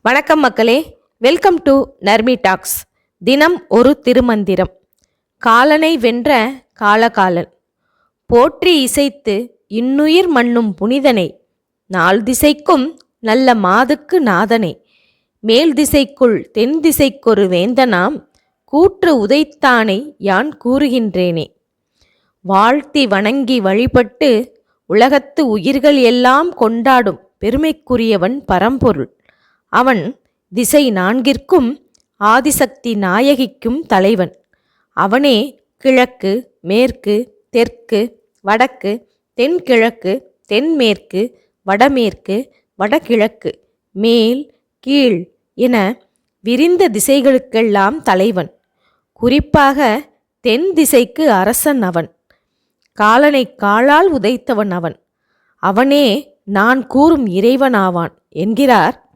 வணக்கம் மக்களே. Welcome to Narmi tax தினம் ஒரு திருமந்திரம். காலனை வென்ற காலகாலன். போற்றி இசைத்து இன்னுயிர் மண்ணும் புனிதனை. நாள் திசைக்கும் நல்ல மாதுக்கு நாதனை. மேல் திசைக்குள் தென் திசைக்கொரு வேந்தனாம். கூற்று உதைத்தானை யான் கூறுகின்றேனே. வாழ்த்தி வணங்கி வழிபட்டு உலகத்து உயிர்கள் எல்லாம் கொண்டாடும் பெருமைக்குரியவன் பரம்பொருள். அவன் திசை நான்கிற்கும் ஆதிசக்தி நாயகிக்கும் தலைவன். அவனே கிழக்கு மேற்கு தெற்கு வடக்கு தென்கிழக்கு தென்மேற்கு வடமேற்கு வடகிழக்கு மேல் கீழ் என விரிந்த திசைகளுக்கெல்லாம் தலைவன். குறிப்பாக தென் திசைக்கு அரசன் அவன். காலனை காலால் உதைத்தவன் அவன். அவனே நான் கூறும் இறைவனாவான் என்கிறார்